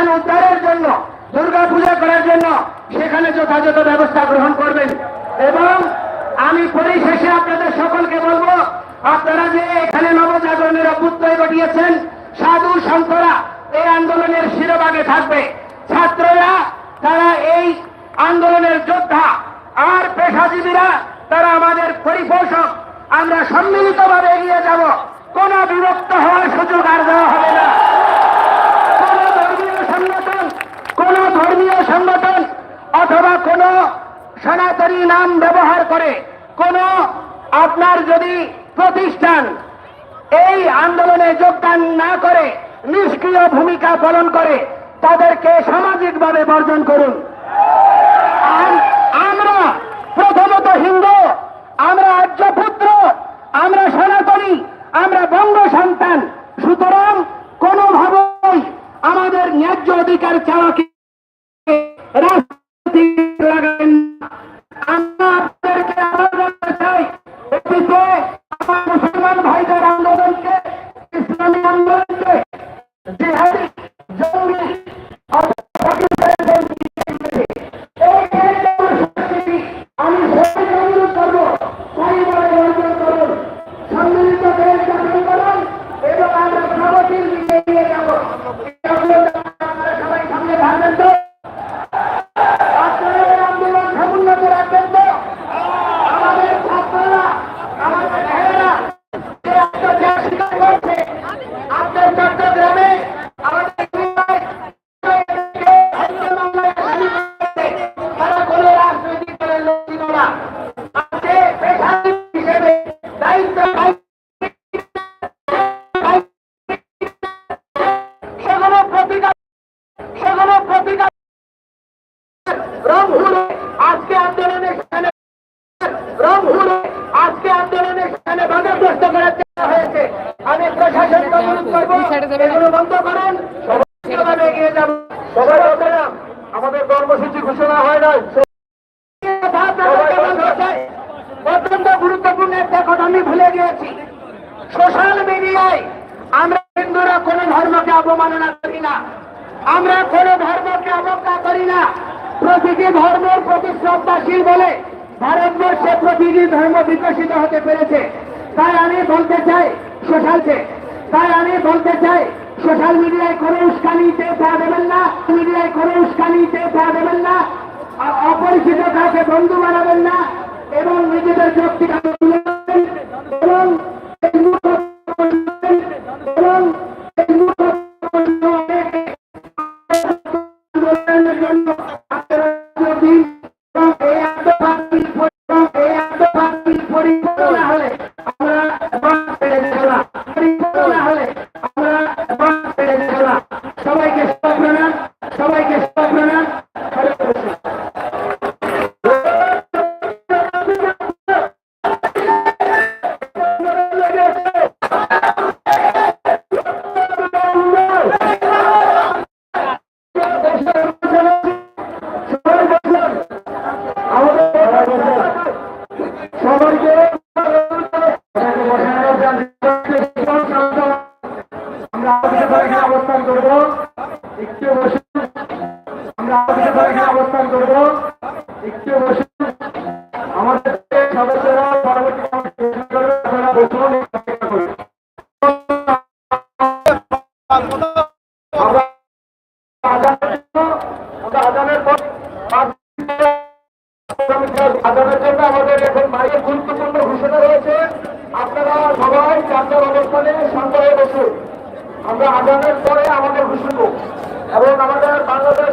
প্রতিষ্ঠান উদ্ধারের জন্য দুর্গা পূজা করার জন্য সেখানে যথাযথ ব্যবস্থা গ্রহণ করবেন। এবং আমি পরিশেষে আপনাদের সকলকে বলব, আপনারা যে এখানে নবজাগরণের অভ্যুত্তয় ঘটিয়েছেন, সাধু সন্তরা এই আন্দোলনের শিরোভাগে থাকবে। ছাত্ররা, তারা এই আন্দোলনের যোদ্ধা, আর পেশাজীবীরা, তারা আমাদের পরিপোষক। আমরা সম্মিলিতভাবে এগিয়ে যাব। কোন বিভক্ত হওয়ার সনাতনী নাম ব্যবহার করে কোন আপনার যদি প্রতিষ্ঠান এই আন্দোলনে যোগদান না করে, নিষ্ক্রিয় ভূমিকা পালন করে, তাদেরকে সামাজিকভাবে বর্জন করুন। আম- আমরা প্রথমত হিন্দু, আমরা আর্যপুত্র আমরা সনাতনী, আমরা বঙ্গ সন্তান। সুতরাং কোনোভাবেই আমাদের ন্যায্য অধিকার চাওয়াকে রংপুরে আজকে আন্দোলনের সেখানে রংপুরে আজকে আন্দোলনের সেখানে বাধাগ্রস্ত করার চেষ্টা হয়েছে। আমি প্রশাসনকে অনুরোধ করব, এগুলো বন্ধ করুন। সবাই এগিয়ে যাব। সবাই আমাদের কর্মসূচি ঘোষণা হয় নাই। অত্যন্ত গুরুত্বপূর্ণ একটা কথা আমি ভুলে গিয়েছি। সোশ্যাল মিডিয়ায় আমরা হিন্দুরা কোন ধর্মকে অবমাননা করি না। আমরা কোন ধর্মকে প্রতিটি ধর্মের প্রতি শ্রদ্ধাশীল বলে ভারতবর্ষে প্রতিটি ধর্ম বিকশিত হতে পেরেছে। তাই আমি বলতে চাই সোশ্যালকে তাই আমি বলতে চাই, সোশ্যাল মিডিয়ায় কোনো উস্কানিতে পা দেবেন না, মিডিয়ায় কোনো উস্কানিতে পা দেবেন না অপরিচিত কাউকে বন্ধু বানাবেন না, এবং নিজেদের যুক্তি এবং এবং অবস্থান করব একটু বসে আমরা অবস্থান করব একটু বসে আমাদের সদস্যরা পরবর্তী বসুন আমাদের ঘোষণা এবং আমাদের বাংলাদেশ